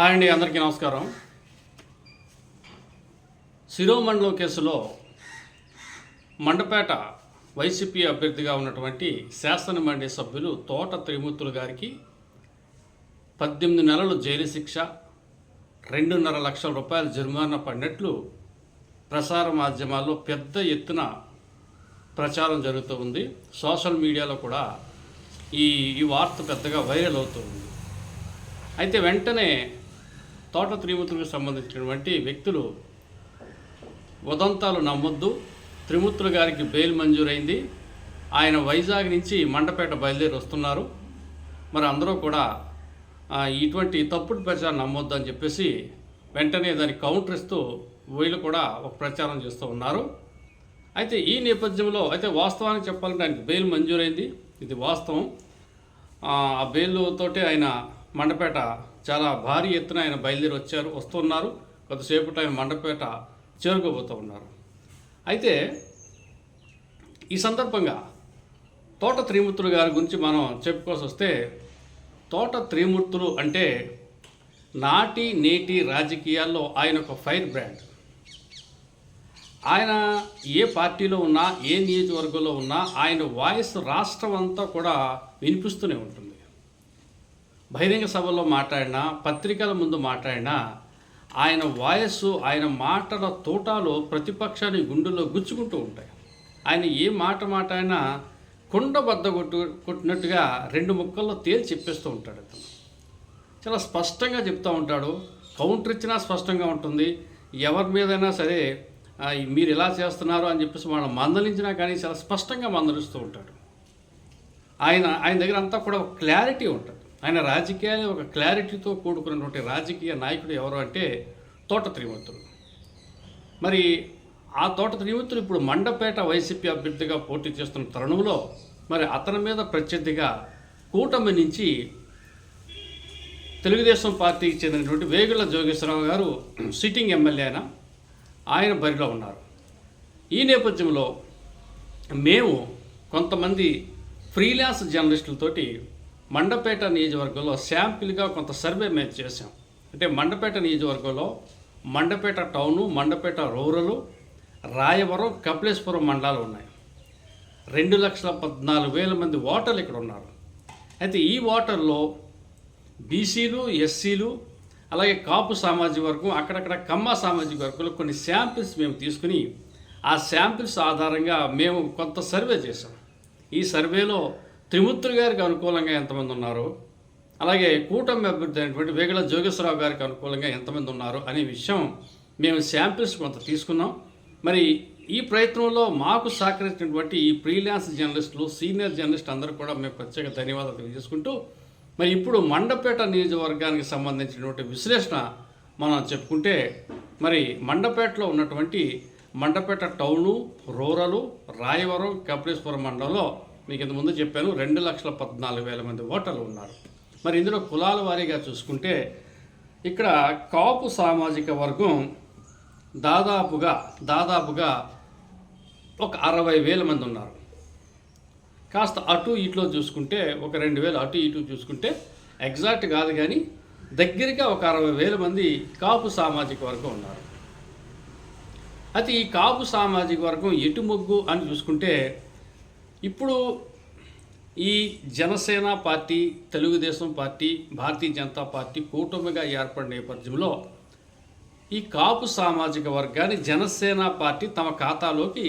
Hi అండి అందరికీ నమస్కారం. శిరోమండలం కేసులో మండపేట వైసీపీ అభ్యర్థిగా ఉన్నటువంటి శాసనమండలి సభ్యులు తోట త్రిమూర్తులు గారికి పద్దెనిమిది నెలలు జైలు శిక్ష రెండున్నర లక్షల రూపాయల జరిమానా పడినట్లు ప్రసార మాధ్యమాల్లో పెద్ద ఎత్తున ప్రచారం జరుగుతూ ఉంది. సోషల్ మీడియాలో కూడా ఈ ఈ వార్త పెద్దగా వైరల్ అవుతూ ఉంది. అయితే వెంటనే తోట త్రిమూర్తులకు సంబంధించినటువంటి వ్యక్తులు ఉదంతాలు నమ్మొద్దు. త్రిమూర్తులు గారికి బెయిల్ మంజూరైంది. ఆయన వైజాగ్ నుంచి మండపేట బయలుదేరి వస్తున్నారు. మరి అందరూ కూడా ఇటువంటి తప్పుడు ప్రచారం నమ్మొద్దు అని చెప్పేసి వెంటనే దాన్ని కౌంటర్ ఇస్తూ వీళ్ళు కూడా ఒక ప్రచారం చేస్తూ ఉన్నారు. అయితే ఈ నేపథ్యంలో అయితే వాస్తవానికి చెప్పాలంటే ఆయనకు బెయిల్ మంజూరైంది. ఇది వాస్తవం. ఆ ఆ బెయిల్ ఆయన మండపేట చాలా భారీ ఎత్తున ఆయన బయలుదేరి వచ్చారు వస్తున్నారు. కొద్దిసేపు ఆయన మండపేట చేరుకోబోతూ ఉన్నారు. అయితే ఈ సందర్భంగా తోట త్రిమూర్తులు గారి గురించి మనం చెప్పుకోవాల్సి వస్తే తోట త్రిమూర్తులు అంటే నాటి నేటి రాజకీయాల్లో ఆయన ఒక ఫైర్ బ్రాండ్. ఆయన ఏ పార్టీలో ఉన్నా ఏ నియోజకవర్గంలో ఉన్నా ఆయన వాయిస్ రాష్ట్రం అంతా కూడా వినిపిస్తూనే ఉంటుంది. బహిరంగ సభలో మాట్లాడినా పత్రికల ముందు మాట్లాడినా ఆయన వాయస్సు ఆయన మాటల తోటాలో ప్రతిపక్షాన్ని గుండెల్లో గుచ్చుకుంటూ ఉంటాయి. ఆయన ఏ మాట మాట్లాడినా కుండ బద్ద కొట్టు కొట్టినట్టుగా రెండు ముక్కల్లో తేల్చి చెప్పేస్తూ ఉంటాడు అతను. చాలా స్పష్టంగా చెప్తూ ఉంటాడు. కౌంటర్ ఇచ్చినా స్పష్టంగా ఉంటుంది. ఎవరి మీదైనా సరే మీరు ఎలా చేస్తున్నారు అని చెప్పేసి వాళ్ళని మందలించినా కానీ చాలా స్పష్టంగా మందలిస్తూ ఉంటాడు. ఆయన ఆయన దగ్గర అంతా కూడా క్లారిటీ ఉంటుంది. ఆయన రాజకీయాలు ఒక క్లారిటీతో కూడుకున్నటువంటి రాజకీయ నాయకుడు ఎవరు అంటే తోట త్రిమూర్తులు. మరి ఆ తోట త్రిమూర్తులు ఇప్పుడు మండపేట వైసీపీ అభ్యర్థిగా పోటీ చేస్తున్న తరుణంలో మరి అతని మీద ప్రత్యర్థిగా కూటమి నుంచి తెలుగుదేశం పార్టీకి చెందినటువంటి వేగుల జోగేశ్వరరావు గారు సిట్టింగ్ ఎమ్మెల్యే అయిన ఆయన బరిలో ఉన్నారు. ఈ నేపథ్యంలో మేము కొంతమంది ఫ్రీలాన్స్ జర్నలిస్టులతోటి మండపేట నియోజకవర్గంలో శాంపిల్గా కొంత సర్వే మేము చేసాం అంటే మండపేట నియోజకవర్గంలో మండపేట టౌను మండపేట రూరలు రాయవరం కపిలేశ్వరం మండలాలు ఉన్నాయి. రెండు లక్షల పద్నాలుగు వేల మంది ఓటర్లు ఇక్కడ ఉన్నారు. అయితే ఈ ఓటర్లో బీసీలు ఎస్సీలు అలాగే కాపు సామాజిక వర్గం అక్కడక్కడ కమ్మ సామాజిక వర్గంలో కొన్ని శాంపిల్స్ మేము తీసుకుని ఆ శాంపిల్స్ ఆధారంగా మేము కొంత సర్వే చేసాం ఈ సర్వేలో త్రిమూర్తులు గారికి అనుకూలంగా ఎంతమంది ఉన్నారు? అలాగే కూటమి అభ్యర్థి అయినటువంటి వేగల జోగేశ్వరరావు గారికి అనుకూలంగా ఎంతమంది ఉన్నారు అనే విషయం మేము శాంపిల్స్ కొంత తీసుకున్నాం. మరి ఈ ప్రయత్నంలో మాకు సహకరించినటువంటి ఈ ఫ్రీలాన్స్ జర్నలిస్టులు సీనియర్ జర్నలిస్ట్ అందరూ కూడా మేము ప్రత్యేక ధన్యవాదాలు తెలియజేసుకుంటూ మరి ఇప్పుడు మండపేట నియోజకవర్గానికి సంబంధించినటువంటి విశ్లేషణ మనం చెప్పుకుంటే మరి మండపేటలో ఉన్నటువంటి మండపేట టౌను రూరలు రాయవరం కపిలేశ్వరం మండలంలో మీకు ఇంతకుముందు ముందు చెప్పాను రెండు లక్షల పద్నాలుగు వేల మంది ఓటర్లు ఉన్నారు. మరి ఇందులో కులాల వారీగా చూసుకుంటే ఇక్కడ కాపు సామాజిక వర్గం దాదాపుగా దాదాపుగా ఒక అరవై వేల మంది ఉన్నారు. కాస్త అటు ఇటులో చూసుకుంటే ఒక రెండు వేలు అటు ఇటు చూసుకుంటే ఎగ్జాక్ట్ కాదు కానీ దగ్గరగా ఒక అరవై వేల మంది కాపు సామాజిక వర్గం ఉన్నారు. అయితే ఈ కాపు సామాజిక వర్గం ఎటు మొగ్గు అని చూసుకుంటే ఇప్పుడు ఈ Janasena party Telugu Desam party Bharatiya Janata party కూటమిగా ఏర్పడిన నేపథ్యంలో ఈ కాపు సామాజిక వర్గాన్ని జనసేన పార్టీ తమ ఖాతాలోకి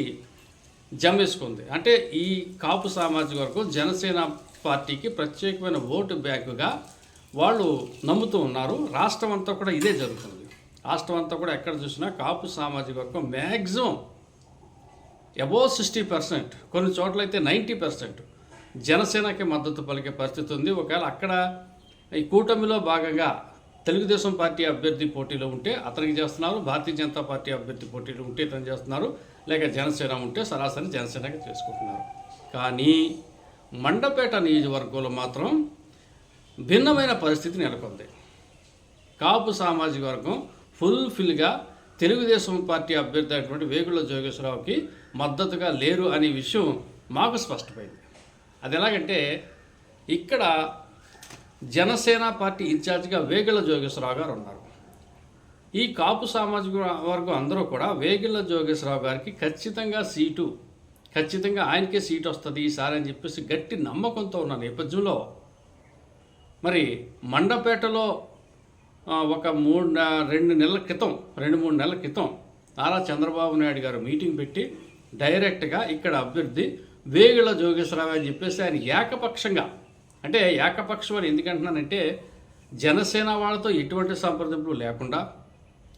జమేసుకుంది అంటే ఈ కాపు సామాజిక వర్గం జనసేన పార్టీకి ప్రత్యేకమైన ఓటు బ్యాంకుగా వాళ్ళు నమ్ముతూ ఉన్నారు. రాష్ట్రం అంతా కూడా ఇదే జరుగుతుంది రాష్ట్రం అంతా కూడా ఎక్కడ చూసినా కాపు సామాజిక వర్గం మ్యాక్సిమం అబోవ్ సిక్స్టీ పర్సెంట్ కొన్ని చోట్ల అయితే నైంటీ పర్సెంట్ జనసేనకి మద్దతు పలికే పరిస్థితి ఉంది. ఒకవేళ అక్కడ ఈ కూటమిలో భాగంగా తెలుగుదేశం పార్టీ అభ్యర్థి పోటీలో ఉంటే అతనికి చేస్తున్నారు భారతీయ జనతా పార్టీ అభ్యర్థి పోటీలో ఉంటే ఇతను చేస్తున్నారు లేక జనసేన ఉంటే సరాసరి జనసేనకి చేసుకుంటున్నారు. కానీ మండపేట నియోజకవర్గంలో మాత్రం భిన్నమైన పరిస్థితి నెలకొంది. కాపు సామాజిక వర్గం ఫుల్ఫిల్గా తెలుగుదేశం పార్టీ అభ్యర్థి అయినటువంటి వేగుల జోగేశ్వరరావుకి మద్దతుగా లేరు అనే విషయం మాకు స్పష్టమైంది. అది ఎలాగంటే ఇక్కడ జనసేన పార్టీ ఇన్ఛార్జిగా వేగల జోగేశ్వరరావు గారు ఉన్నారు. ఈ కాపు సామాజిక వర్గం అందరూ కూడా వేగిళ్ళ జోగేశ్వరరావు గారికి ఖచ్చితంగా సీటు ఖచ్చితంగా ఆయనకే సీట్ వస్తుంది ఈసారి అని చెప్పేసి గట్టి నమ్మకంతో ఉన్న నేపథ్యంలో మరి మండపేటలో ఒక మూడు రెండు నెలల క్రితం రెండు మూడు నెలల క్రితం నారా చంద్రబాబు నాయుడు గారు మీటింగ్ పెట్టి డైరెక్ట్గా ఇక్కడ అభ్యర్థి వేగిళ్ళ జోగేశ్వరరావు అని చెప్పేసి ఆయన ఏకపక్షంగా అంటే ఏకపక్షం అని ఎందుకంటున్నానంటే జనసేన వాళ్ళతో ఎటువంటి సంప్రదింపులు లేకుండా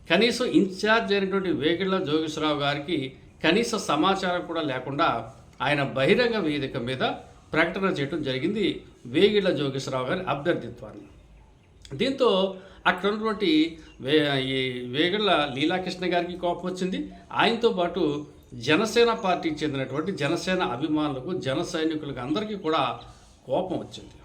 కనీసం ఇన్ఛార్జ్ అయినటువంటి వేగిళ్ళ జోగేశ్వరరావు గారికి కనీస సమాచారం కూడా లేకుండా ఆయన బహిరంగ వేదిక మీద ప్రకటన చేయడం జరిగింది వేగిళ్ళ జోగేశ్వరరావు గారి అభ్యర్థిత్వాన్ని. దీంతో అక్కడ ఉన్నటువంటి వే ఈ వేగళ్ళ లీలాకృష్ణ గారికి కోపం వచ్చింది. ఆయనతో పాటు జనసేన పార్టీకి చెందినటువంటి జనసేన అభిమానులకు జన సైనికులకు అందరికీ కూడా కోపం వచ్చింది.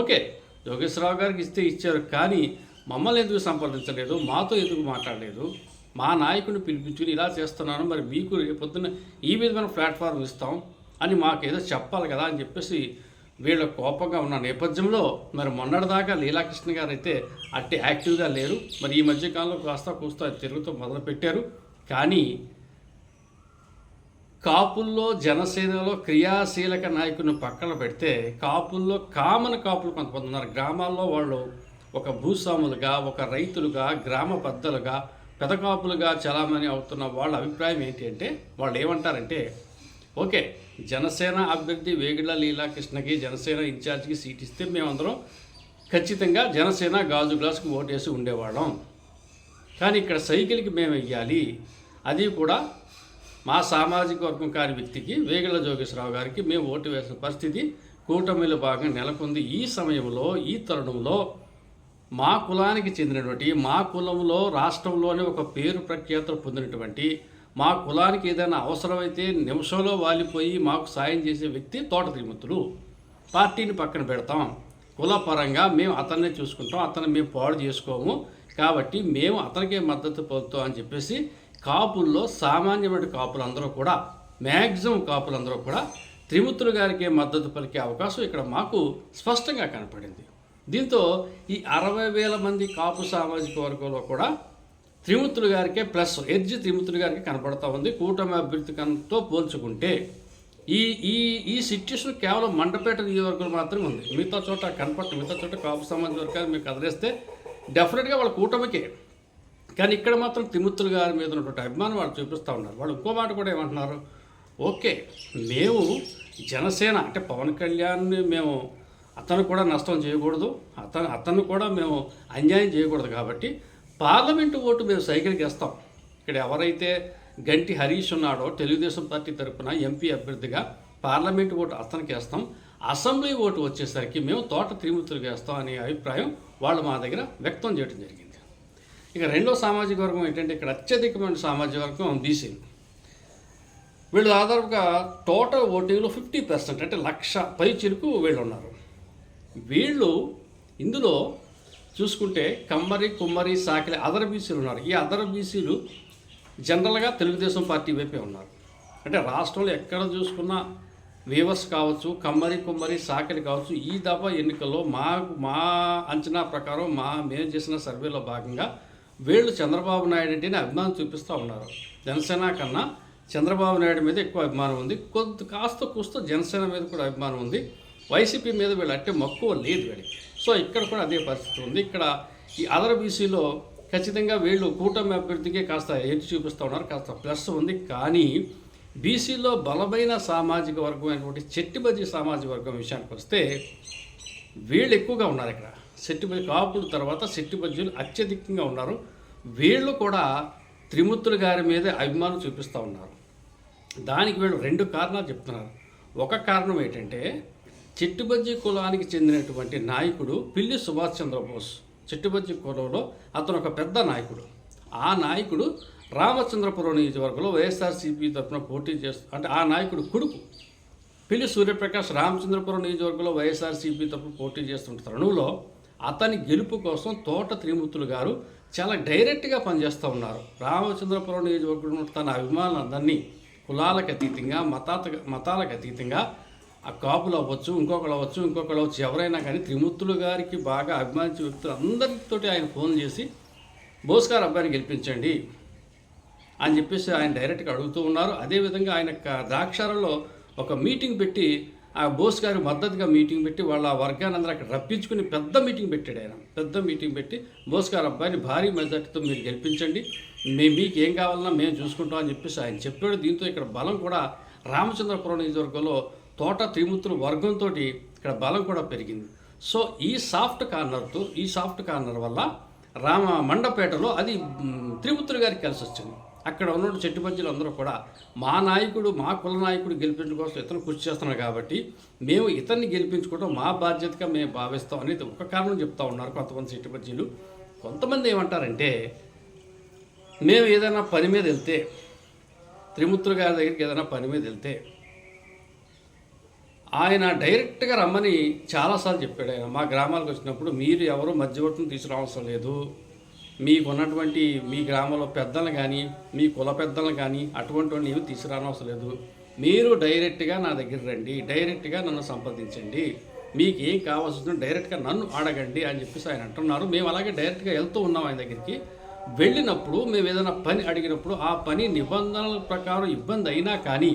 ఓకే యోగేశ్వరరావు గారికి ఇస్తే ఇచ్చారు కానీ మమ్మల్ని ఎందుకు సంప్రదించలేదు? మాతో ఎందుకు మాట్లాడలేదు? మా నాయకుని పిలిపించుకుని ఇలా చేస్తున్నాను మరి మీకు రేపు పొద్దున్న ఈ విధమైన ప్లాట్ఫామ్ ఇస్తాం అని మాకేదో చెప్పాలి కదా అని చెప్పేసి వీళ్ళ కోపంగా ఉన్న నేపథ్యంలో మరి మొన్నటిదాకా లీలాకృష్ణ గారు అయితే అట్టి యాక్టివ్గా లేరు. మరి ఈ మధ్యకాలంలో కాస్త కూస్తా తిరుగుతూ మొదలుపెట్టారు. కానీ కాపుల్లో జనసేనలో క్రియాశీలక నాయకుని పక్కన పెడితే కాపుల్లో కామన్ కాపులు కొంతమంది ఉన్నారు. గ్రామాల్లో వాళ్ళు ఒక భూస్వాములుగా ఒక రైతులుగా గ్రామ పెద్దలుగా పెద్ద కాపులుగా చలామణి అవుతున్న వాళ్ళ అభిప్రాయం ఏంటి అంటే వాళ్ళు ఏమంటారంటే ఓకే జనసేన అభ్యర్థి వేగిళ్ళ లీలాకృష్ణకి జనసేన ఇన్ఛార్జ్కి సీట్ ఇస్తే మేమందరం ఖచ్చితంగా జనసేన గాజు గ్లాసుకు ఓటేసి ఉండేవాళ్ళం. కానీ ఇక్కడ సైకిల్కి మేము వెయ్యాలి అది కూడా మా సామాజిక వర్గం కాని వ్యక్తికి వేగల జోగేశ్వరరావు గారికి మేము ఓటు వేసిన పరిస్థితి కూటమిలో భాగంగా నెలకొంది. ఈ సమయంలో ఈ తరుణంలో మా కులానికి చెందినటువంటి మా కులంలో రాష్ట్రంలోనే ఒక పేరు ప్రఖ్యాతలు పొందినటువంటి మా కులానికి ఏదైనా అవసరమైతే నిమిషంలో వాలిపోయి మాకు సాయం చేసే వ్యక్తి తోట తిరుమతులు పార్టీని పక్కన పెడతాం. కులపరంగా మేము అతన్నే చూసుకుంటాం. అతను మేము పాడు చేసుకోము. కాబట్టి మేము అతనికే మద్దతు పొందుతాం అని చెప్పేసి కాపుల్లో సామాన్యమైన కాపులందరూ కూడా మ్యాక్సిమం కాపులందరూ కూడా త్రిమూర్తులు గారికి మద్దతు పలికే అవకాశం ఇక్కడ మాకు స్పష్టంగా కనపడింది. దీంతో ఈ అరవై వేల మంది కాపు సామాజిక వర్గంలో కూడా త్రిమూర్తులు గారికే ప్లస్ ఎడ్జి త్రిమూర్తులు గారికి కనపడతా ఉంది. కూటమి అభ్యర్థి కనుతో పోల్చుకుంటే ఈ ఈ ఈ సిచ్యుయేషన్ కేవలం మండపేట నియోజకవర్గంలో మాత్రమే ఉంది. మిగతా చోట కనపడటం మిగతా చోట కాపు సామాజిక వర్గాలు మీకు కదిలేస్తే డెఫినెట్గా వాళ్ళ కూటమికే కానీ ఇక్కడ మాత్రం తిమ్మత్తులు గారి మీద ఉన్నటువంటి అభిమానం వాళ్ళు చూపిస్తూ ఉన్నారు. వాళ్ళు ఇంకో మాట కూడా ఏమంటున్నారు? ఓకే మేము జనసేన అంటే పవన్ కళ్యాణ్ని మేము అతను కూడా నష్టం చేయకూడదు. అతను అతను కూడా మేము అన్యాయం చేయకూడదు కాబట్టి పార్లమెంటు ఓటు మేము సైకిల్కి వేస్తాం ఇక్కడ ఎవరైతే గంటి హరీష్ ఉన్నాడో తెలుగుదేశం పార్టీ తరఫున ఎంపీ అభ్యర్థిగా పార్లమెంటు ఓటు అతనికి వేస్తాం. అసెంబ్లీ ఓటు వచ్చేసరికి మేము తోట త్రిమూర్తులకు వేస్తాం అనే అభిప్రాయం వాళ్ళు మా దగ్గర వ్యక్తం చేయడం జరిగింది. ఇక రెండో సామాజిక వర్గం ఏంటంటే ఇక్కడ అత్యధికమైన సామాజిక వర్గం బీసీలు వీళ్ళు దాదాపుగా టోటల్ ఓటింగ్లో ఫిఫ్టీ పర్సెంట్ అంటే లక్ష పై చిరుకు వీళ్ళు ఉన్నారు వీళ్ళు ఇందులో చూసుకుంటే కమ్మరి కుమ్మరి సాకిలి అదర్ బీసీలు ఉన్నారు. ఈ అదర్ బీసీలు జనరల్గా తెలుగుదేశం పార్టీ వైపే ఉన్నారు. అంటే రాష్ట్రంలో ఎక్కడ చూసుకున్నా వీవర్స్ కావచ్చు కమ్మరి కుమ్మరి సాకిలి కావచ్చు ఈ దఫా ఎన్నికల్లో మా మా అంచనా ప్రకారం మా మేము చేసిన సర్వేలో భాగంగా వీళ్ళు చంద్రబాబు నాయుడు అంటేనే అభిమానం చూపిస్తూ ఉన్నారు. జనసేన కన్నా చంద్రబాబు నాయుడు మీద ఎక్కువ అభిమానం ఉంది. కొంత కాస్త కూస్త జనసేన మీద కూడా అభిమానం ఉంది. వైసీపీ మీద వీళ్ళు అట్టే మక్కువ లేదు వీళ్ళకి. సో ఇక్కడ కూడా అదే పరిస్థితి ఉంది. ఇక్కడ ఈ అదర్ బీసీలో ఖచ్చితంగా వీళ్ళు కూటమి అభ్యర్థికే కాస్త ఎత్తి చూపిస్తూ ఉన్నారు. కాస్త ప్లస్ ఉంది. కానీ బీసీలో బలమైన సామాజిక వర్గం అయినటువంటి చెట్టిబజ్జి సామాజిక వర్గం విషయానికి వస్తే వీళ్ళు ఎక్కువగా ఉన్నారు ఇక్కడ. సెట్టిబజ్జి కాపుల తర్వాత సెట్టిబజ్జీలు అత్యధికంగా ఉన్నారు. వీళ్ళు కూడా త్రిమూర్తుల గారి మీద అభిమానం చూపిస్తూ ఉన్నారు. దానికి వీళ్ళు రెండు కారణాలు చెప్తున్నారు. ఒక కారణం ఏంటంటే చిట్టుబజ్జి కులానికి చెందినటువంటి నాయకుడు పిల్లి సుభాష్ చంద్రబోస్. చిట్టుబజ్జి కులంలో అతను ఒక పెద్ద నాయకుడు. ఆ నాయకుడు రామచంద్రపురం నియోజకవర్గంలో వైఎస్ఆర్సీపీ తరఫున పోటీ చేస్తూ అంటే ఆ నాయకుడు కొడుకు పిల్లి సూర్యప్రకాష్ రామచంద్రపురం నియోజకవర్గంలో వైఎస్ఆర్సీపీ తరఫున పోటీ చేస్తున్న తరుణంలో అతని గెలుపు కోసం తోట త్రిమూర్తులు గారు చాలా డైరెక్ట్గా పనిచేస్తూ ఉన్నారు. రామచంద్రపురం నియోజకవర్గంలో తన అభిమానులందరినీ కులాలకు అతీతంగా మతాత మతాలకు అతీతంగా ఆ కాపులు అవ్వచ్చు ఇంకొకరు అవ్వచ్చు ఇంకొకరు అవ్వచ్చు ఎవరైనా కానీ త్రిమూర్తులు గారికి బాగా అభిమానించే వ్యక్తులు అందరితోటి ఆయన ఫోన్ చేసి బోస్కార్ అబ్బాయిని గెలిపించండి అని చెప్పేసి ఆయన డైరెక్ట్గా అడుగుతూ ఉన్నారు. అదేవిధంగా ఆయన ద్రాక్షారంలో ఒక మీటింగ్ పెట్టి ఆ బోస్ గారు మద్దతుగా మీటింగ్ పెట్టి వాళ్ళ వర్గాన్ని అందరూ అక్కడ రప్పించుకుని పెద్ద మీటింగ్ పెట్టాడు ఆయన. పెద్ద మీటింగ్ పెట్టి బోస్ గారు అబ్బాయిని భారీ మెజార్టీతో మీరు గెలిపించండి మేము మీకు ఏం కావాలన్నా మేము చూసుకుంటాం అని చెప్పేసి ఆయన చెప్పాడు. దీంతో ఇక్కడ బలం కూడా రామచంద్రపురం నియోజకవర్గంలో తోట త్రిమూర్తుల వర్గంతో ఇక్కడ బలం కూడా పెరిగింది. సో ఈ సాఫ్ట్ కార్నర్తో ఈ సాఫ్ట్ కార్నర్ వల్ల రామ మండపేటలో అది త్రిమూర్తులు గారికి కలిసి వచ్చింది. అక్కడ ఉన్న చెట్టుపంచులు అందరూ కూడా మా నాయకుడు మా కుల నాయకుడు గెలిపించడం కోసం ఇతను కృషి చేస్తున్నారు కాబట్టి మేము ఇతన్ని గెలిపించుకోవడం మా బాధ్యతగా మేము భావిస్తాం అనేది ఒక కారణం చెప్తా ఉన్నారు కొంతమంది చెట్టుపజ్జీలు కొంతమంది ఏమంటారంటే మేము ఏదైనా పని మీద వెళ్తే త్రిమూర్తులు గారి దగ్గరికి ఏదైనా పని మీద వెళ్తే ఆయన డైరెక్ట్గా రమ్మని చాలాసార్లు చెప్పాడు ఆయన. మా గ్రామాలకు వచ్చినప్పుడు మీరు ఎవరు మధ్యవర్తిని తీసుకురావసరం లేదు. మీకు ఉన్నటువంటి మీ గ్రామంలో పెద్దలు కానీ మీ కుల పెద్దలు కానీ అటువంటి వాడిని ఏమి తీసుకురానవసరం లేదు. మీరు డైరెక్ట్గా నా దగ్గర రండి డైరెక్ట్గా నన్ను సంప్రదించండి. మీకు ఏం కావాల్సిందో డైరెక్ట్గా నన్ను అడగండి అని చెప్పేసి ఆయన అంటున్నారు. మేము అలాగే డైరెక్ట్గా వెళ్తూ ఉన్నాం ఆయన దగ్గరికి. వెళ్ళినప్పుడు మేము ఏదైనా పని అడిగినప్పుడు ఆ పని నిబంధనల ప్రకారం ఇబ్బంది అయినా కానీ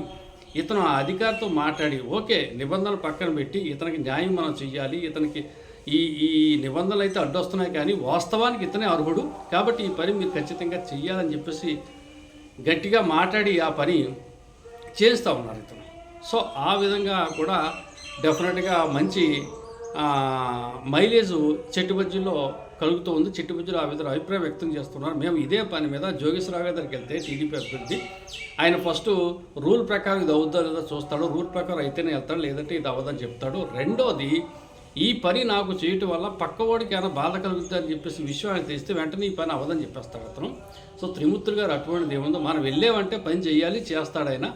ఇతను ఆ అధికారితో మాట్లాడి ఓకే నిబంధనలు పక్కన పెట్టి ఇతనికి న్యాయం మనం చెయ్యాలి ఇతనికి ఈ ఈ నిబంధనలు అయితే అడ్డొస్తున్నాయి కానీ వాస్తవానికి ఇతనే అర్హుడు. కాబట్టి ఈ పని మీరు ఖచ్చితంగా చెయ్యాలని చెప్పేసి గట్టిగా మాట్లాడి ఆ పని చేస్తూ ఉన్నారు ఇతను. సో ఆ విధంగా కూడా డెఫినెట్గా మంచి మైలేజ్ చెట్టు కలుగుతూ ఉంది. చెట్టు బజ్జీలో ఆ విధంగా అభిప్రాయం వ్యక్తం చేస్తున్నారు. మేము ఇదే పని మీద జోగేశ్వరరావు గారికి దగ్గరికి వెళ్తే టీడీపీ అభ్యర్థి ఆయన ఫస్ట్ రూల్ ప్రకారం ఇది అవుద్దా లేదా చూస్తాడు. రూల్ ప్రకారం అయితేనే వెళ్తాడు లేదంటే ఇది అవ్వదని చెప్తాడు. రెండోది ఈ పని నాకు చేయటం వల్ల పక్కవాడికి ఏమైనా బాధ కలుగుతుంది అని చెప్పేసి విషయం ఆయన తెలిస్తే వెంటనే ఈ పని అవ్వదని చెప్పేస్తాడు అతను. సో త్రిమూర్తులు గారు అటువంటిది ఏముందో మనం వెళ్ళామంటే పని చేయాలి చేస్తాడు ఆయన.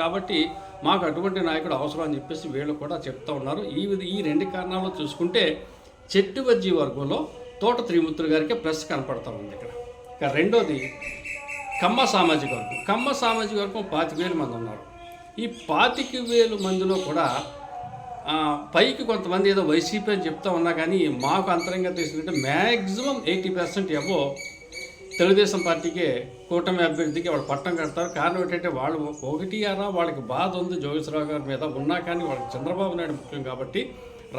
కాబట్టి మాకు అటువంటి నాయకుడు అవసరం అని చెప్పేసి వీళ్ళు కూడా చెప్తా ఉన్నారు. ఈ ఈ రెండు కారణాలు చూసుకుంటే చెట్టు బజ్జీ వర్గంలో తోట త్రిమూర్తులు గారికి ప్రెస్ కనపడతా ఉంది ఇక్కడ. ఇక రెండోది కమ్మ సామాజిక వర్గం. కమ్మ సామాజిక వర్గం పాతిక వేల మంది ఉన్నారు. ఈ పాతిక వేల మందిలో కూడా పైకి కొంతమంది ఏదో వైసీపీ అని చెప్తా ఉన్నా కానీ మాకు అంతరంగా తీసుకుంటే maximum eighty percent above Telugu Desam పార్టీకే కూటమి అభ్యర్థికి వాళ్ళు పట్టం కడతారు. కారణం ఏంటంటే వాళ్ళు ఒకటి అరా వాళ్ళకి బాధ ఉంది జోగేశ్వరరావు గారి మీద. ఉన్నా కానీ వాళ్ళకి చంద్రబాబు నాయుడు ముఖ్యం కాబట్టి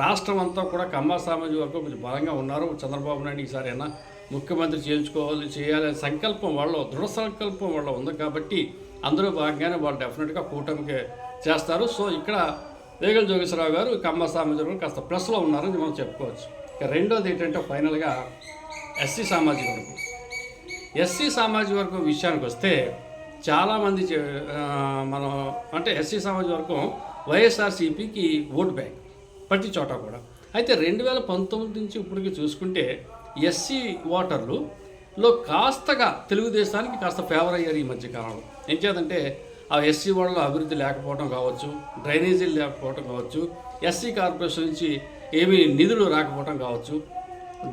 రాష్ట్రం అంతా కూడా కమ్మ సామాజిక వరకు కొంచెం బలంగా ఉన్నారు. చంద్రబాబు నాయుడు ఈసారి అయినా ముఖ్యమంత్రి చేయించుకోవాలి చేయాలనే సంకల్పం వాళ్ళ దృఢ సంకల్పం వాళ్ళ ఉంది కాబట్టి అందరూ భాగంగానే వాళ్ళు డెఫినెట్గా కూటమికి చేస్తారు. సో ఇక్కడ రేగల జోగేశ్వరరావు గారు కమ్మ సామాజిక వర్గం కాస్త ప్లస్లో ఉన్నారని మనం చెప్పుకోవచ్చు. ఇక రెండోది ఏంటంటే ఫైనల్గా ఎస్సీ సామాజిక వర్గం. ఎస్సీ సామాజిక వర్గం విషయానికి వస్తే చాలామంది మనం అంటే ఎస్సీ సామాజిక వర్గం వైఎస్ఆర్సీపీకి ఓటు బ్యాంక్ ప్రతి చోట కూడా. అయితే రెండు వేల పంతొమ్మిది నుంచి ఇప్పటికి చూసుకుంటే ఎస్సీ ఓటర్లు లో కాస్తగా తెలుగుదేశానికి కాస్త ఫేవర్ అయ్యారు ఈ మధ్యకాలంలో ఏం చేద్దంటే ఆ ఎస్సీ వాళ్ళలో అభివృద్ధి లేకపోవడం కావచ్చు డ్రైనేజీలు లేకపోవడం కావచ్చు ఎస్సీ కార్పొరేషన్ నుంచి ఏమీ నిధులు రాకపోవడం కావచ్చు.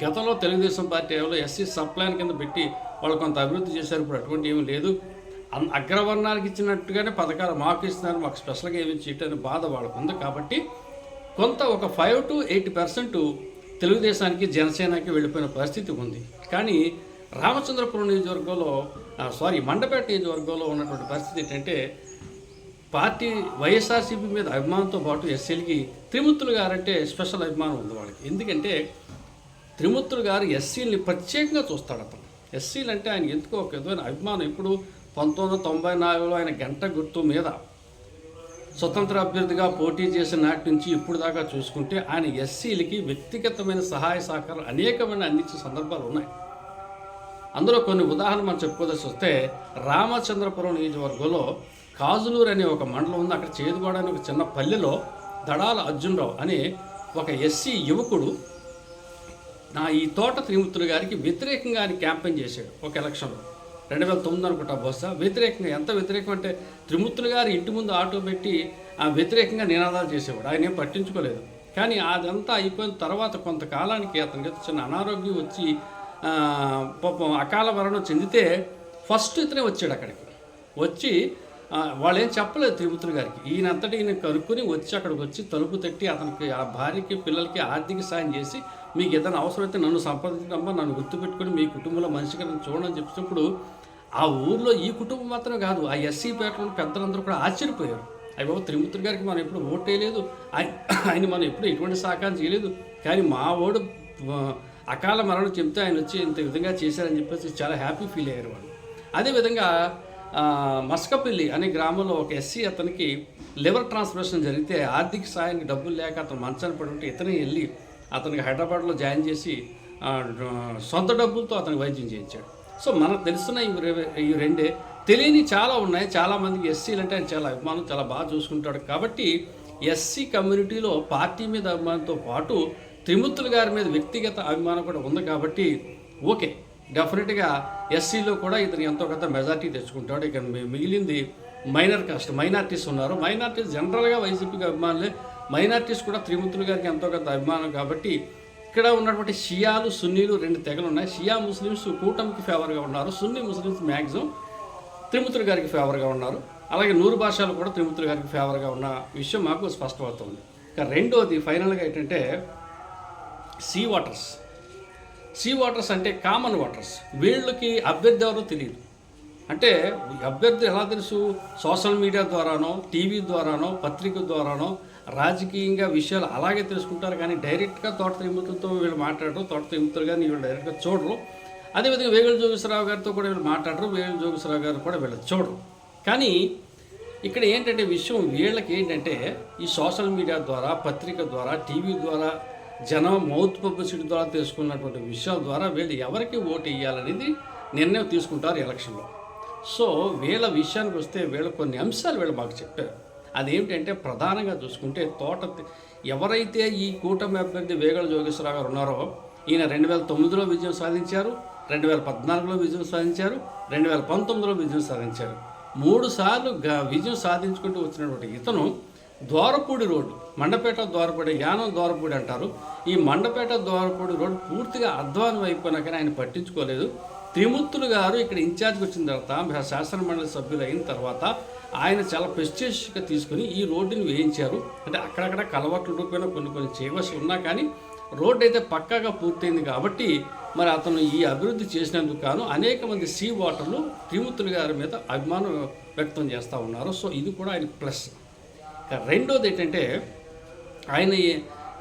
గతంలో తెలుగుదేశం పార్టీ ఎస్సీ సప్లైన్ కింద పెట్టి వాళ్ళు కొంత అభివృద్ధి చేశారు ఇప్పుడు అటువంటి ఏమీ లేదు. అన్- అగ్రవర్ణానికి ఇచ్చినట్టుగానే పథకాలు మాకు ఇస్తున్నారు మాకు స్పెషల్గా ఏమి చేయటని బాధ వాళ్ళకు ఉంది కాబట్టి కొంత ఒక ఫైవ్ టు ఎయిట్ పర్సెంట్ తెలుగుదేశానికి జనసేనకి వెళ్ళిపోయిన పరిస్థితి ఉంది. కానీ రామచంద్రపురం నియోజకవర్గంలో సారీ మండపేట నియోజకవర్గంలో ఉన్నటువంటి పరిస్థితి ఏంటంటే పార్టీ వైఎస్ఆర్సీపీ మీద అభిమానంతో పాటు ఎస్సీలకి త్రిమూర్తులు గారంటే స్పెషల్ అభిమానం ఉంది వాళ్ళకి. ఎందుకంటే త్రిమూర్తులు గారు ఎస్సీలని ప్రత్యేకంగా చూస్తాడు అతను. ఎస్సీలు అంటే ఆయన ఎందుకో ఒక విధమైన అభిమానం ఇప్పుడు పంతొమ్మిది వందల తొంభై నాలుగులో ఆయన గంట గుర్తు మీద. స్వతంత్ర అభ్యర్థిగా పోటీ చేసిన నాటి నుంచి ఇప్పుడు దాకా చూసుకుంటే ఆయన ఎస్సీలకి వ్యక్తిగతమైన సహాయ సహకారం అనేకమైన అందించిన సందర్భాలు ఉన్నాయి. అందులో కొన్ని ఉదాహరణ మనం చెప్పుకోవాల్సి వస్తే రామచంద్రపురం నియోజకవర్గంలో కాజులూరు అనే ఒక మండలం ఉంది. అక్కడ చేదుగోడ అనే ఒక చిన్న పల్లెలో దడాల అర్జునరావు అనే ఒక ఎస్సీ యువకుడు నా ఈ తోట త్రిమూర్తులు గారికి వ్యతిరేకంగా ఆయన క్యాంపెయిన్ చేశాడు ఒక ఎలక్షన్లో. రెండు వేల తొమ్మిది అనుకుంటా బహుశా. వ్యతిరేకంగా ఎంత వ్యతిరేకం అంటే త్రిమూర్తులు గారు ఇంటి ముందు ఆటో పెట్టి ఆ వ్యతిరేకంగా నినాదాలు చేసేవాడు. ఆయన ఏం పట్టించుకోలేదు. కానీ అదంతా అయిపోయిన తర్వాత కొంతకాలానికి అతనికి చిన్న అనారోగ్యం వచ్చి పాపం అకాల మరణం చెందితే ఫస్ట్ ఇతనే వచ్చాడు అక్కడికి. వచ్చి వాళ్ళు ఏం చెప్పలేదు త్రిమూర్తులు గారికి. ఈయనంతటి ఈయన కనుక్కొని వచ్చి అక్కడికి వచ్చి తలుపు తట్టి అతనికి ఆ భార్యకి పిల్లలకి ఆర్థిక సాయం చేసి మీకు ఏదైనా అవసరమైతే నన్ను సంప్రదించడమ్మా నన్ను గుర్తుపెట్టుకుని మీ కుటుంబంలో మనిషిగా నన్ను చూడని చెప్పినప్పుడు ఆ ఊర్లో ఈ కుటుంబం మాత్రమే కాదు ఆ ఎస్సీ పేటలో పెద్దలందరూ కూడా ఆశ్చర్యపోయారు. అయ్యో త్రిమూర్తి గారికి మనం ఎప్పుడు ఓటేయలేదు ఆయన ఆయన మనం ఎప్పుడు ఎటువంటి సహకారం చేయలేదు. కానీ మా ఓడు అకాల మరణం చెప్తే ఆయన వచ్చి ఇంత విధంగా చేశారని చెప్పేసి చాలా హ్యాపీ ఫీల్ అయ్యారు వాళ్ళు. అదేవిధంగా మస్కపల్లి అనే గ్రామంలో ఒక ఎస్సీ అతనికి లివర్ ట్రాన్స్ప్లాంటేషన్ జరిగితే ఆర్థిక సాయానికి డబ్బులు లేక అతను మంచాన్ని పడి ఉంటే ఇతనే వెళ్ళి అతనికి హైదరాబాద్లో జాయిన్ చేసి సొంత డబ్బులతో అతనికి వైద్యం చేయించాడు. సో మనకు తెలుస్తున్న ఈ ఈ రెండే తెలియని చాలా ఉన్నాయి. చాలామందికి ఎస్సీలు అంటే ఆయన చాలా అభిమానం చాలా బాగా చూసుకుంటాడు. కాబట్టి ఎస్సీ కమ్యూనిటీలో పార్టీ మీద అభిమానంతో పాటు త్రిమూర్తులు గారి మీద వ్యక్తిగత అభిమానం కూడా ఉంది కాబట్టి ఓకే డెఫినెట్గా ఎస్సీలో కూడా ఇతను ఎంతో కొంత మెజార్టీ తెచ్చుకుంటాడు. ఇక మిగిలింది మైనర్ కాస్ట్ మైనార్టీస్ ఉన్నారు. మైనార్టీస్ జనరల్గా వైసీపీకి అభిమానులే. మైనార్టీస్ కూడా త్రిమూర్తులు గారికి ఎంతో కొంత అభిమానం కాబట్టి ఇక్కడ ఉన్నటువంటి షియాలు సున్నీలు రెండు తెగలు ఉన్నాయి. షియా ముస్లిమ్స్ కూటమికి ఫేవర్గా ఉన్నారు. సున్నీ ముస్లిమ్స్ మ్యాక్సిమం త్రిమూర్తులు గారికి ఫేవర్గా ఉన్నారు. అలాగే నూరు భాషలు కూడా త్రిమూర్తులు గారికి ఫేవర్గా ఉన్న విషయం మాకు స్పష్టమవుతుంది. ఇక రెండోది ఫైనల్గా ఏంటంటే సీ వాటర్స్. సీ వాటర్స్ అంటే కామన్ వాటర్స్. వీళ్ళకి అభ్యర్థి ఎవరో తెలియదు. అంటే అభ్యర్థి ఎలా తెలుసు? సోషల్ మీడియా ద్వారానో టీవీ ద్వారానో పత్రిక ద్వారానో రాజకీయంగా విషయాలు అలాగే తెలుసుకుంటారు. కానీ డైరెక్ట్గా తోట తిరుమతులతో వీళ్ళు మాట్లాడరు. తోట తిరుమతులు కానీ వీళ్ళు డైరెక్ట్గా చూడరు. అదేవిధంగా వేగుల జోగేశ్వరరావు గారితో కూడా వీళ్ళు మాట్లాడరు. వేగుల జోగేశ్వరరావు గారు కూడా వీళ్ళు చూడరు. కానీ ఇక్కడ ఏంటంటే విషయం వీళ్ళకి ఏంటంటే ఈ సోషల్ మీడియా ద్వారా పత్రిక ద్వారా టీవీ ద్వారా జనం మౌత్ పబ్లిసిటీ ద్వారా తెలుసుకున్నటువంటి విషయాల ద్వారా వీళ్ళు ఎవరికి ఓటు వేయాలనేది నిర్ణయం తీసుకుంటారు ఎలక్షన్లో. సో వీళ్ళ విషయానికి వస్తే వీళ్ళు కొన్ని అంశాలు వీళ్ళు మాకు చెప్పారు. అదేమిటంటే ప్రధానంగా చూసుకుంటే తోట ఎవరైతే ఈ కూటమి అభ్యర్థి వేగల జోగేశ్వరరావు గారు ఉన్నారో ఈయన రెండు వేల తొమ్మిదిలో విజయం సాధించారు రెండు వేల పద్నాలుగులో విజయం సాధించారు రెండు వేల పంతొమ్మిదిలో విజయం సాధించారు. మూడు సార్లు గ- విజయం సాధించుకుంటూ వచ్చినటువంటి ఇతను ద్వారపూడి రోడ్డు మండపేట ద్వారపూడి యానం ద్వారపూడి అంటారు. ఈ మండపేట ద్వారపూడి రోడ్డు పూర్తిగా అధ్వానం అయిపోయినా కానీ ఆయన పట్టించుకోలేదు. త్రిమూర్తులు గారు ఇక్కడ ఇన్ఛార్జ్కి వచ్చిన తర్వాత శాసన మండలి సభ్యులు అయిన తర్వాత ఆయన చాలా ప్రెస్టీజ్గా తీసుకుని ఈ రోడ్డుని వేయించారు. అంటే అక్కడక్కడ కలవట్లు రూపేణ కొన్ని కొన్ని చేయవలసి ఉన్నా కానీ రోడ్డు అయితే పక్కాగా పూర్తయింది కాబట్టి మరి అతను ఈ అభివృద్ధి చేసినందుకు గాను అనేక మంది సీ వాటర్లు త్రిమూర్తులు గారి మీద అభిమానం వ్యక్తం చేస్తూ ఉన్నారు. సో ఇది కూడా ఆయన ప్లస్ రెండోది ఏంటంటే ఆయన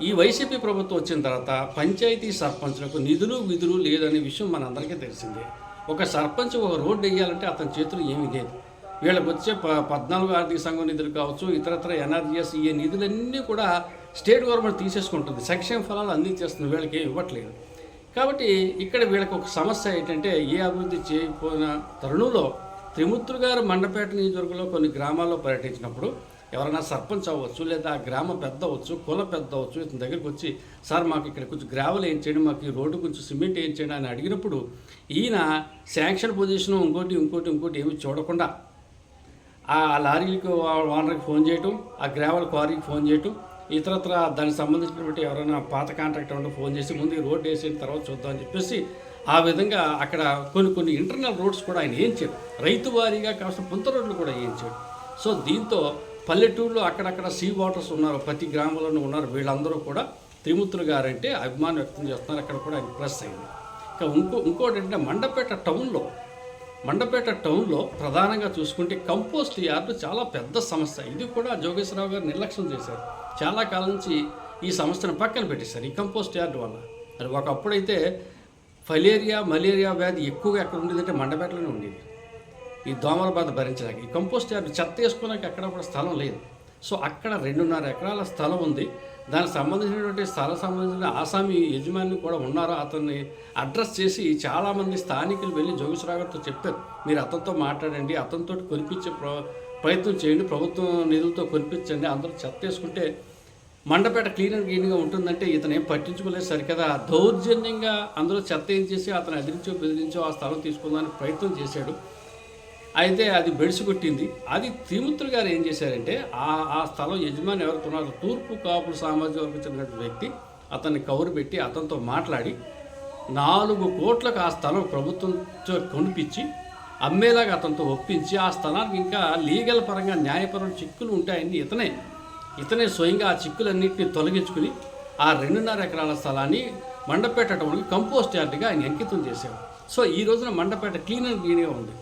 ఈ- వైసీపీ ప్రభుత్వం వచ్చిన తర్వాత పంచాయతీ సర్పంచ్లకు నిధులు విధులు లేదనే విషయం మనందరికీ తెలిసిందే. ఒక సర్పంచ్ ఒక రోడ్డు వేయాలంటే అతని చేతులు ఏమీ లేదు. వీళ్ళకి వచ్చే ప పద్నాలుగు ఆర్థిక సంఘం నిధులు కావచ్చు ఇతరత్ర ఎన్ఆర్జీఎస్ ఈ నిధులన్నీ కూడా స్టేట్ గవర్నమెంట్ తీసేసుకుంటుంది. సంక్షేమ ఫలాలు అందించేస్తుంది. వీళ్ళకి ఏమి ఇవ్వట్లేదు. కాబట్టి ఇక్కడ వీళ్ళకి ఒక సమస్య ఏంటంటే ఏ అభివృద్ధి చేయకపోయిన తరుణంలో త్రిమూర్తులు గారు మండపేట నియోజకవర్గంలో కొన్ని గ్రామాల్లో పర్యటించినప్పుడు ఎవరైనా సర్పంచ్ అవ్వచ్చు లేదా ఆ గ్రామ పెద్ద అవ్వచ్చు కుల పెద్ద అవ్వచ్చు ఇతని దగ్గరికి వచ్చి సార్ మాకు ఇక్కడ కొంచెం గ్రావెల్ ఏం చేయండి మాకు ఈ రోడ్డు కొంచెం సిమెంట్ ఏం చేయండి అని అడిగినప్పుడు ఈయన శాంక్షన్ పొజిషన్ ఇంకోటి ఇంకోటి ఇంకోటి ఏమి చూడకుండా ఆ లారీకి ఓనర్కి ఫోన్ చేయటం ఆ గ్రావెల్ క్వారీకి ఫోన్ చేయటం ఇతరత్ర దానికి సంబంధించినటువంటి ఎవరైనా పాత కాంట్రాక్టర్ ఉంటే ఫోన్ చేసి ముందు రోడ్డు రోడ్ వేసిన తర్వాత చూద్దాం అని చెప్పేసి ఆ విధంగా అక్కడ కొన్ని కొన్ని ఇంటర్నల్ రోడ్స్ కూడా ఆయన వేయించాడు రైతు వారీగా కాస్త పుంత రోడ్లు కూడా వేయించాడు సో దీంతో పల్లెటూరులో అక్కడక్కడ సీ వాటర్స్ ఉన్నారు ప్రతి గ్రామంలోనూ ఉన్నారు. వీళ్ళందరూ కూడా త్రిమూర్తులు గారంటే అభిమానం వ్యక్తం చేస్తున్నారు. అక్కడ కూడా ఆయన అయింది. ఇంకా ఇంకో ఇంకోటి అంటే మండపేట టౌన్లో మండపేట టౌన్లో ప్రధానంగా చూసుకుంటే కంపోస్ట్ యార్డు చాలా పెద్ద సమస్య. ఇది కూడా జోగేశ్వరరావు గారు నిర్లక్ష్యం చేశారు. చాలా కాలం నుంచి ఈ సమస్యను పక్కన పెట్టేశారు ఈ కంపోస్ట్ యార్డు వల్ల. అది ఒకప్పుడైతే ఫలేరియా మలేరియా వ్యాధి ఎక్కువగా ఎక్కడ ఉండేదంటే మండపేటలోనే ఉండేది. ఈ దోమల బాధ భరించడానికి. ఈ కంపోస్ట్ యార్డ్ చెత్త వేసుకోవడానికి ఎక్కడ కూడా స్థలం లేదు. సో అక్కడ రెండున్నర ఎకరాల స్థలం ఉంది. దానికి సంబంధించినటువంటి స్థలం సంబంధించిన ఆసామి యజమాని కూడా ఉన్నారు? అతన్ని అడ్రస్ చేసి చాలామంది స్థానికులు వెళ్ళి జోగేశ్వరరావు గారితో చెప్పారు. మీరు అతనితో మాట్లాడండి అతనితో కొనిపించే ప్ర ప్రయత్నం చేయండి ప్రభుత్వం నిధులతో కొనిపించండి అందరూ చెత్త వేసుకుంటే మండపేట క్లీన్ అండ్ క్లీన్గా ఉంటుందంటే ఇతను ఏం పట్టించుకోలేదు సరికదా? దౌర్జన్యంగా అందులో చెత్త ఏం చేసి అతను ఎదిరించో బెదిరించో ఆ స్థలం తీసుకుందానికి ప్రయత్నం చేశాడు. అయితే అది బెడిసి కొట్టింది. అది త్రిమూర్తులు గారు ఏం చేశారంటే ఆ ఆ స్థలం యజమాని ఎవరితో తూర్పు కాపులు సామాజిక వర్గం చెందిన వ్యక్తి. అతన్ని కౌరు పెట్టి అతనితో మాట్లాడి నాలుగు కోట్లకు ఆ స్థలం ప్రభుత్వంతో కొనిపించి అమ్మేలాగా అతనితో ఒప్పించి ఆ స్థలానికి ఇంకా లీగల్ పరంగా న్యాయపరమైన చిక్కులు ఉంటాయని ఇతనే ఇతనే స్వయంగా ఆ చిక్కులన్నింటినీ తొలగించుకుని ఆ రెండున్నర ఎకరాల స్థలాన్ని మండపేట టౌన్కి కంపోస్ట్ యార్డ్గా ఆయన అంకితం చేశాడు సో ఈ రోజున మండపేట క్లీన్ అండ్ క్లీన్గా ఉంది.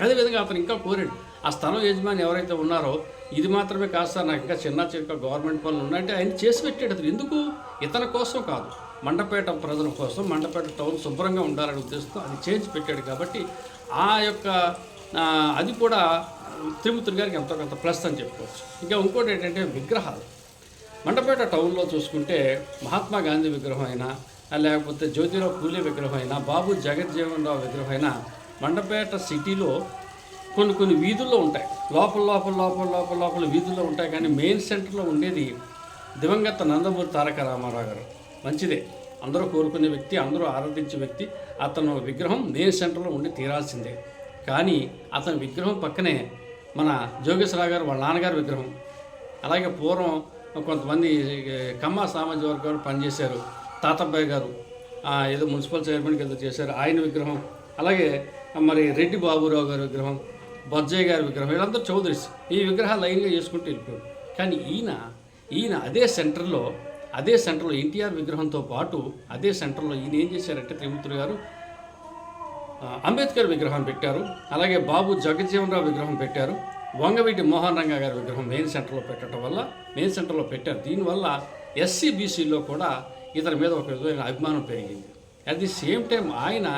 అదేవిధంగా అతను ఇంకా కోరాడు ఆ స్థలం యజమాని ఎవరైతే ఉన్నారో ఇది మాత్రమే కాదు సార్ నాకు ఇంకా చిన్న చిన్న గవర్నమెంట్ పనులు ఉన్నాయంటే ఆయన చేసి పెట్టాడు అతను. ఎందుకు? ఇతని కోసం కాదు. మండపేట ప్రజల కోసం మండపేట టౌన్ శుభ్రంగా ఉండాలనే ఉద్దేశంతో అది చేసి పెట్టాడు కాబట్టి ఆ యొక్క అది కూడా తిరుమతులు గారికి ఎంతో కొంత ప్లస్ అని చెప్పుకోవచ్చు. ఇంకా ఇంకోటి ఏంటంటే విగ్రహాలు. మండపేట టౌన్లో చూసుకుంటే మహాత్మా గాంధీ విగ్రహం అయినా లేకపోతే జ్యోతిరావు పూలే విగ్రహం అయినా బాబు జగజ్జీవన్ రావు విగ్రహం అయినా మండపేట సిటీలో కొన్ని కొన్ని వీధుల్లో ఉంటాయి. లోపల లోపల లోపల లోపల లోపల వీధుల్లో ఉంటాయి కానీ మెయిన్ సెంటర్లో ఉండేది దివంగత నందమూరి తారక రామారావు గారు. మంచిదే. అందరూ కోరుకునే వ్యక్తి అందరూ ఆరాధించే వ్యక్తి. అతను విగ్రహం మెయిన్ సెంటర్లో ఉండి తీరాల్సిందే. కానీ అతని విగ్రహం పక్కనే మన జోగేశ్వరరావు గారు వాళ్ళ నాన్నగారి విగ్రహం. అలాగే పూర్వం కొంతమంది కమ్మ సామాజిక వర్గాలు పనిచేశారు. తాతబ్బాయి గారు ఏదో మున్సిపల్ చైర్మన్కి ఏదో చేశారు. ఆయన విగ్రహం. అలాగే మరి రెడ్డి బాబురావు గారి విగ్రహం బొజ్జయ్య గారి విగ్రహం వీళ్ళందరూ చౌదరీస్. ఈ విగ్రహాలు లైన్గా చేసుకుంటూ వెళ్ళిపోయాడు. కానీ ఈయన ఈయన అదే సెంటర్లో అదే సెంటర్లో ఎన్టీఆర్ విగ్రహంతో పాటు అదే సెంటర్లో ఈయన ఏం చేశారంటే త్రిమూర్తులు గారు అంబేద్కర్ విగ్రహం పెట్టారు అలాగే బాబు జగజ్జీవనరావు విగ్రహం పెట్టారు వంగవీటి మోహన్ రంగా గారి విగ్రహం మెయిన్ సెంటర్లో పెట్టడం వల్ల మెయిన్ సెంటర్లో పెట్టారు. దీనివల్ల ఎస్సీ బీసీలో కూడా ఇతని మీద ఒక విధమైన అభిమానం పెరిగింది. అట్ ది సేమ్ టైం ఆయన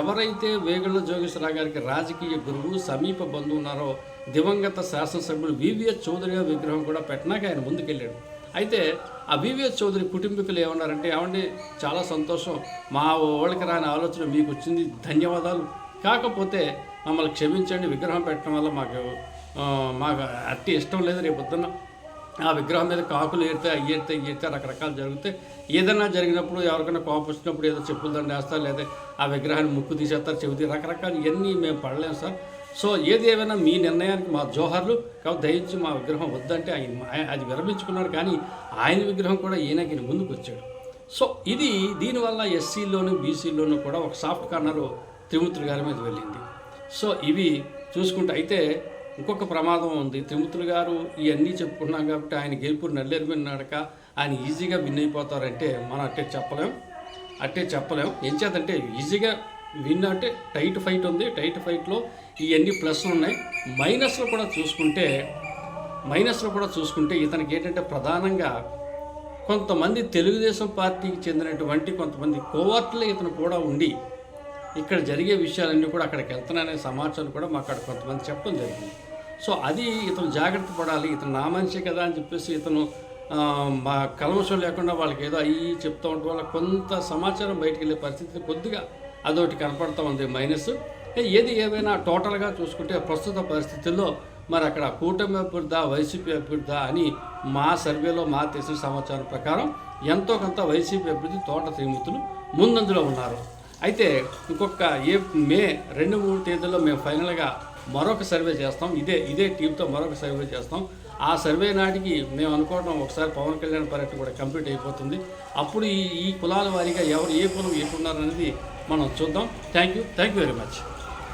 ఎవరైతే వేగళ్ళ జోగేశ్వరరావు గారికి రాజకీయ గురువు సమీప బంధువు ఉన్నారో దివంగత శాసనసభ్యుడు వివిఎస్ చౌదరి గారి విగ్రహం కూడా పెట్టినాక ఆయన ముందుకెళ్ళాడు. అయితే ఆ వివిఎస్ చౌదరి కుటుంబీకులు ఏమన్నారంటే ఏమండి చాలా సంతోషం. మా వాళ్ళకి రాని ఆలోచన మీకు వచ్చింది ధన్యవాదాలు. కాకపోతే మమ్మల్ని క్షమించండి. విగ్రహం పెట్టడం వల్ల మాకు మాకు అట్టి ఇష్టం లేదు. రేపు పొద్దున్న ఆ విగ్రహం మీద కాకులు ఏరితే అవి ఏడితే ఏడితే రకరకాలు జరుగుతాయి ఏదైనా జరిగినప్పుడు ఎవరికైనా కోపం వచ్చినప్పుడు ఏదో చెప్పులు దండ వేస్తారు లేదా ఆ విగ్రహాన్ని ముక్కు తీసేస్తారు చెబుతారు రకరకాలు ఇవన్నీ మేము పడలేము సార్. సో ఏది ఏమైనా మీ నిర్ణయానికి మా జోహర్లు కాబట్టి దయించి మా విగ్రహం వద్దంటే ఆయన ఆయన- అది విరమించుకున్నాడు కానీ ఆయన విగ్రహం కూడా ఈయనకి ముందుకు వచ్చాడు. సో ఇది దీనివల్ల ఎస్సీలోను బీసీలోను కూడా ఒక సాఫ్ట్ కార్నర్ త్రిమూర్తులు గారి మీద వెళ్ళింది. సో ఇవి చూసుకుంటే అయితే ఇంకొక ప్రమాదం ఉంది. త్రిమూర్తులు గారు ఇవన్నీ చెప్పుకున్నాం కాబట్టి ఆయన గెలుపు నల్లేరు మీద నడక ఆయన ఈజీగా విన్ అయిపోతారంటే మనం అట్టే చెప్పలేం. అట్టే చెప్పలేం. ఏం చేద్దంటే ఈజీగా విన్ అంటే టైట్ ఫైట్ ఉంది. టైట్ ఫైట్లో ఇవన్నీ ప్లస్లు ఉన్నాయి. మైనస్లో కూడా చూసుకుంటే మైనస్లో కూడా చూసుకుంటే ఇతనికి ఏంటంటే ప్రధానంగా కొంతమంది తెలుగుదేశం పార్టీకి చెందినటువంటి కొంతమంది కోవర్ట్లు ఇతను కూడా ఉండి ఇక్కడ జరిగే విషయాలన్నీ కూడా అక్కడికి వెళ్తున్నాయనే సమాచారం కూడా మాకు అక్కడ కొంతమంది చెప్పడం జరిగింది. సో అది ఇతను జాగ్రత్త పడాలి ఇతను నా మనిషి కదా అని చెప్పేసి ఇతను మా కలవశం లేకుండా వాళ్ళకి ఏదో అయ్యి చెప్తూ ఉంటే వాళ్ళ కొంత సమాచారం బయటకు వెళ్ళే పరిస్థితి కొద్దిగా అదొకటి కనపడతా ఉంది మైనస్. ఏది ఏమైనా టోటల్గా చూసుకుంటే ప్రస్తుత పరిస్థితుల్లో మరి అక్కడ కూటమి అభ్యర్థా వైసీపీ అభ్యర్థా అని మా సర్వేలో మా తెలిసిన సమాచారం ప్రకారం ఎంతో కొంత వైసీపీ అభ్యర్థి తోట త్రిమూర్తులు ముందంజలో ఉన్నారు. అయితే ఇంకొక ఏ మే రెండు మూడు తేదీల్లో మేము ఫైనల్గా మరొక సర్వే చేస్తాం. ఇదే ఇదే టీంతో మరొక సర్వే చేస్తాం. ఆ సర్వే నాటికి మేము అనుకోవడం ఒకసారి పవన్ కళ్యాణ్ పర్యటన కూడా కంప్లీట్ అయిపోతుంది. అప్పుడు ఈ ఈ కులాల వారీగా ఎవరు ఏ కులం ఎట్టున్నారు అనేది మనం చూద్దాం. Thank you thank you very much